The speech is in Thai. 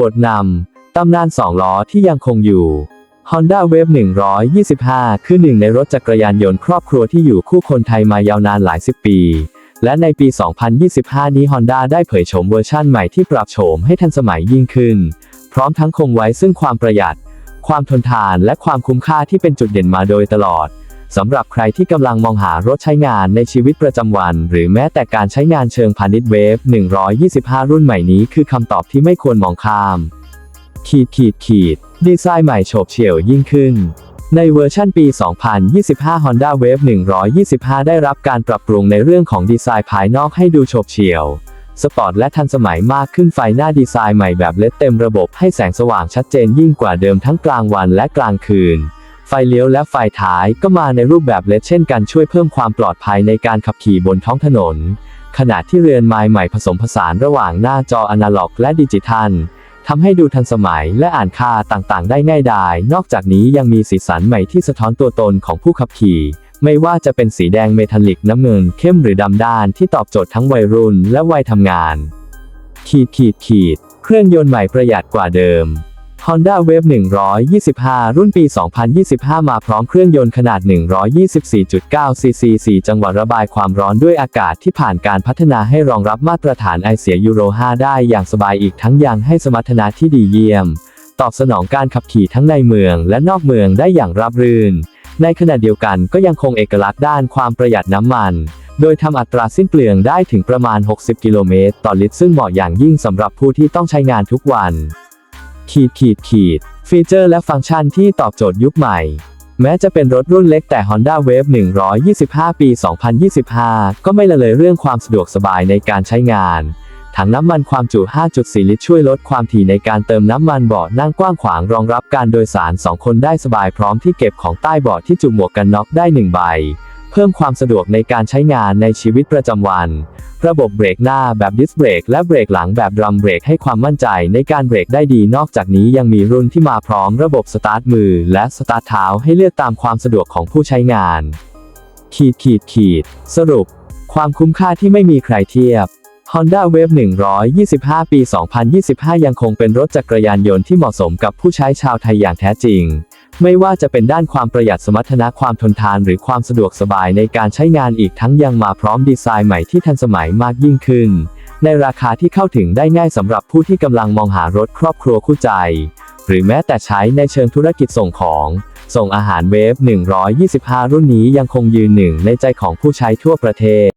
บทนำ ตำนานสองล้อที่ยังคงอยู่ Honda Wave 125 คือหนึ่งในรถจักรยานยนต์ครอบครัวที่อยู่คู่คนไทยมายาวนานหลายสิบปี และในปี 2025 นี้ Honda ได้เผยโฉมเวอร์ชั่นใหม่ที่ปรับโฉมให้ทันสมัยยิ่งขึ้น พร้อมทั้งคงไว้ซึ่งความประหยัด ความทนทานและความคุ้มค่าที่เป็นจุดเด่นมาโดยตลอด สำหรับใครที่กำลังมองหารถใช้งานในชีวิตประจำวัน หรือแม้แต่การใช้งานเชิงพาณิชย์เวฟ 125 รุ่นใหม่นี้คือคำตอบที่ไม่ควรมองข้าม ขีดขีดขีด ดีไซน์ใหม่โฉบเฉี่ยวยิ่งขึ้น ในเวอร์ชั่นปี 2025 Honda Wave 125 ได้รับการปรับปรุงในเรื่องของดีไซน์ภายนอกให้ดูโฉบเฉี่ยวสปอร์ตและทันสมัยมากขึ้นไฟหน้าดีไซน์ใหม่แบบเลดเต็มระบบให้แสงสว่างชัดเจนยิ่งกว่าเดิมทั้งกลางวันและกลางคืน ไฟเลี้ยวและไฟท้ายก็มาในรูปแบบเลดเช่นกันช่วยเพิ่มความปลอดภัยในการขับขี่บนท้องถนน ขณะที่เรือนไม้ใหม่ผสมผสานระหว่างหน้าจออนาล็อกและดิจิทัลทำให้ดูทันสมัยและอ่านค่าต่างๆ ได้ง่ายดาย นอกจากนี้ยังมีสีสันใหม่ที่สะท้อนตัวตนของผู้ขับขี่ ไม่ว่าจะเป็นสีแดงเมทัลลิกน้ำเงินเข้มหรือดำด้านที่ตอบโจทย์ทั้งวัยรุ่นและวัยทำงาน ขีดขีดขีด เครื่องยนต์ใหม่ประหยัดกว่าเดิม Honda Wave 125 รุ่นปี 2025 มาพร้อมเครื่องยนต์ขนาด 124.9 ซีซี 4 จังหวะระบายความร้อนด้วยอากาศที่ผ่านการพัฒนาให้รองรับมาตรฐานไอเสียยูโร 5 ได้อย่างสบายอีกทั้งยังให้สมรรถนะที่ดีเยี่ยม ตอบสนองการขับขี่ทั้งในเมืองและนอกเมืองได้อย่างราบรื่น ในขณะเดียวกันก็ยังคงเอกลักษณ์ด้านความประหยัดน้ำมันโดยทำอัตราสิ้นเปลืองได้ถึงประมาณ 60 กิโลเมตรต่อลิตรซึ่งเหมาะอย่างยิ่งสำหรับผู้ที่ต้องใช้งานทุกวัน ขีดขีดขีดฟีเจอร์และฟังก์ชันที่ตอบโจทย์ยุคใหม่ แม้จะเป็นรถรุ่นเล็กแต่ Honda Wave 125 ปี 2025 ก็ไม่ละเลยเรื่องความสะดวกสบายในการใช้งาน ถังน้ำมันความจุ 5.4 ลิตรช่วยลดความถี่ในการเติมน้ำมันเบาะนั่งกว้างขวางรองรับการโดยสาร 2 คนได้สบายพร้อมที่เก็บของใต้เบาะที่จุหมวกกันน็อกได้ 1 ใบ เพิ่มความสะดวกในการใช้งานในชีวิตประจำวัน ระบบเบรกหน้าแบบดิสเบรกและเบรกหลังแบบดรัมเบรกให้ความมั่นใจในการเบรกได้ดีนอกจากนี้ยังมีรุ่นที่มาพร้อมระบบสตาร์ทมือและสตาร์ทเท้าให้เลือกตามความสะดวกของผู้ใช้งาน ขีดขีดขีด สรุป ความคุ้มค่าที่ไม่มีใครเทียบ Honda Wave 125 ปี 2025 ยังคงเป็นรถจักรยานยนต์ที่เหมาะสมกับผู้ใช้ชาวไทยอย่างแท้จริง ไม่ว่าจะเป็นด้านความประหยัดสมรรถนะความทนทานหรือความสะดวกสบายในการใช้งานอีกทั้งยังมาพร้อมดีไซน์ใหม่ที่ทันสมัยมากยิ่งขึ้น ในราคาที่เข้าถึงได้ง่ายสำหรับผู้ที่กำลังมองหารถครอบครัวคู่ใจ หรือแม้แต่ใช้ในเชิงธุรกิจส่งของ ส่งอาหารเวฟ 125 รุ่นนี้ยังคงยืนหนึ่งในใจของผู้ใช้ทั่วประเทศ